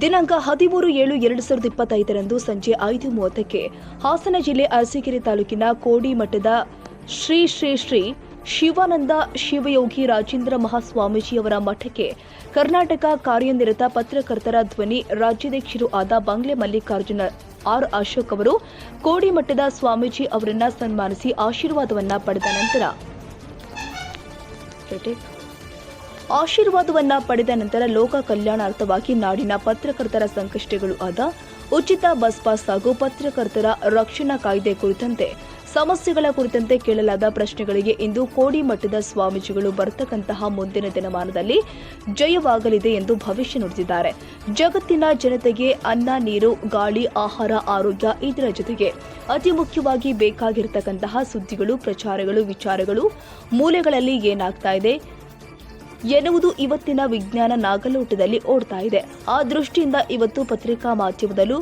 ದಿನಾಂಕ ಹದಿಮೂರು ಏಳು ಎರಡು ಸಾವಿರದ ಇಪ್ಪತ್ತೈದರಂದು ಸಂಜೆ ಐದು ಮೂವತ್ತಕ್ಕೆ ಹಾಸನ ಜಿಲ್ಲೆ ಅರಸೀಕೆರೆ ತಾಲೂಕಿನ ಕೋಡಿಮಠದ ಶ್ರೀ ಶ್ರೀ ಶ್ರೀ ಶಿವಾನಂದ ಶಿವಯೋಗಿ ರಾಜೇಂದ್ರ ಮಹಾಸ್ವಾಮೀಜಿಯವರ ಮಠಕ್ಕೆ ಕರ್ನಾಟಕ ಕಾರ್ಯನಿರತ ಪತ್ರಕರ್ತರ ಧ್ವನಿ ರಾಜ್ಯಾಧ್ಯಕ್ಷರು ಆದ ಬಂಗ್ಲೆ ಮಲ್ಲಿಕಾರ್ಜುನ ಆರ್ ಅಶೋಕ್ ಅವರು ಕೋಡಿಮಠದ ಸ್ವಾಮೀಜಿ ಅವರನ್ನ ಸನ್ಮಾನಿಸಿ ಆಶೀರ್ವಾದವನ್ನ ಪಡೆದ ನಂತರ. ಆಶೀರ್ವಾದವನ್ನ ಪಡೆದ ನಂತರ ಲೋಕ ಕಲ್ಯಾಣಾರ್ಥವಾಗಿ ನಾಡಿನ ಪತ್ರಕರ್ತರ ಸಂಕಷ್ಟಗಳು ಆದ ಉಚಿತ ಬಸ್ ಪಾಸ್ ಹಾಗೂ ಪತ್ರಕರ್ತರ ರಕ್ಷಣಾ ಕಾಯ್ದೆ ಕುರಿತಂತೆ, ಸಮಸ್ಯೆಗಳ ಕುರಿತಂತೆ ಕೇಳಲಾದ ಪ್ರಶ್ನೆಗಳಿಗೆ ಇಂದು ಕೋಡಿಮಠದ ಸ್ವಾಮೀಜಿಗಳು ಬರ್ತಕ್ಕಂತಹ ಮುಂದಿನ ದಿನಮಾನದಲ್ಲಿ ಜಯವಾಗಲಿದೆ ಎಂದು ಭವಿಷ್ಯ ನುಡಿದಿದ್ದಾರೆ. ಜಗತ್ತಿನ ಜನತೆಗೆ ಅನ್ನ, ನೀರು, ಗಾಳಿ, ಆಹಾರ, ಆರೋಗ್ಯ ಇದರ ಜೊತೆಗೆ ಅತಿ ಮುಖ್ಯವಾಗಿ ಬೇಕಾಗಿರತಕ್ಕಂತಹ ಸುದ್ದಿಗಳು, ಪ್ರಚಾರಗಳು, ವಿಚಾರಗಳು, ಮೂಲೆಗಳಲ್ಲಿ ಏನಾಗ್ತಾ ಇದೆ? ಎನ್ನುವುದು ಇವತ್ತಿನ ವಿಜ್ಞಾನ ನಾಗಲೋಟದಲ್ಲಿ ಓಡ್ತಾ ಇದೆ. ಆ ದೃಷ್ಟಿಯಿಂದ ಇವತ್ತು ಪತ್ರಿಕಾ ಮಾಧ್ಯಮದಲ್ಲೂ